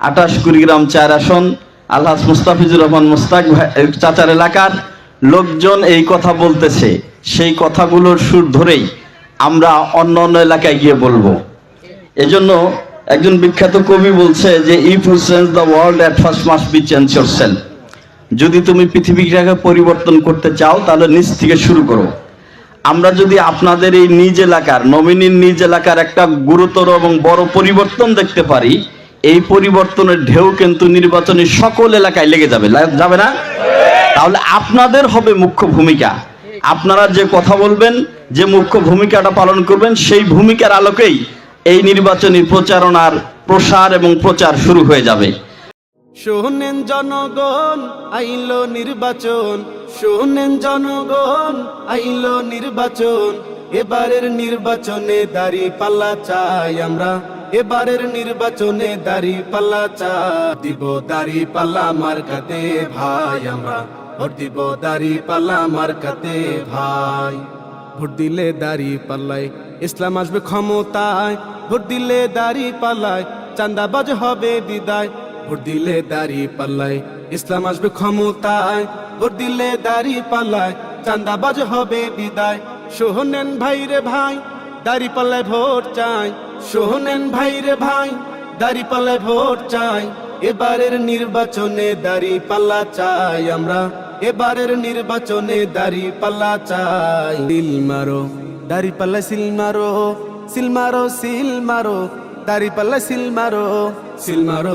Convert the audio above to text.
আঠাশ কুড়িগ্রাম চার আসন, আলহাজ মুস্তাফিজুর রহমান মুস্তাক চাচার এলাকার লোকজন এই কথা বলতেছে। সেই কথাগুলোর সুর ধরেই আমরা অন্য অন্য এলাকায় গিয়ে বলব। এজন্য একজন বিখ্যাত কবি বলছে যে if you change the world at first must be change yourself যদি তুমি পৃথিবীটাকে পরিবর্তন করতে চাও, তাহলে নিজ থেকে শুরু করো। আমরা যদি আপনাদের এই নিজ এলাকার নমিনির নিজ এলাকার একটা গুরুতর এবং বড় পরিবর্তন দেখতে পারি এই পরিবর্তনের ঢেউ কিন্তু নির্বাচনী সকল এলাকায় লেগে যাবে। যাবে না? তাহলে আপনাদের হবে মুখ্য ভূমিকা। আপনারা যে কথা বলবেন, যে মুখ্য ভূমিকাটা পালন করবেন, সেই ভূমিকার আলোকেই এই নির্বাচনী প্রচারণার প্রসার এবং প্রচার শুরু হয়ে যাবে। শোনেন জনগণ, আইলো নির্বাচন। শোনেন জনগণ, আইলো নির্বাচন। এবারের নির্বাচনে দাড়ি পাল্লা চাই আমরা। এবারের নির্বাচনে দাড়ি পাল্লা চা দিব, দাড়ি পাল্লা মার্কাতে ভাই। আমরা ভোট দিব দাড়ি পাল্লা মার্কাতে ভাই। ভোট দিলে দাড়ি পাল্লাই ইসলাম আসবে ক্ষমতায়। ভোট দিলে দাড়ি পাল্লায় চান্দাবাজ হবে বিদায়। ভোট দিলে দাড়ি পাল্লায় ইসলাম আসবে ক্ষমতায়। ভোট দিলে দাড়ি পাল্লায় চান্দাবাজ হবে বিদায়। সোহনেন ভাই রে ভাই দাড়ি পাল্লায় ভোট চাই। সোহনেন ভাই রে ভাই দাড়ি পাল্লায় ভোট চাই। এবারের নির্বাচনে দাড়ি পাল্লা চাই আমরা। এবারের নির্বাচনে দাড়ি পাল্লা চাই। সিল মারো দাড়ি পাল্লা সিল মারো সিল মারো সিল মারো। দাড়ি পাল্লা সিল মারো সিল মারো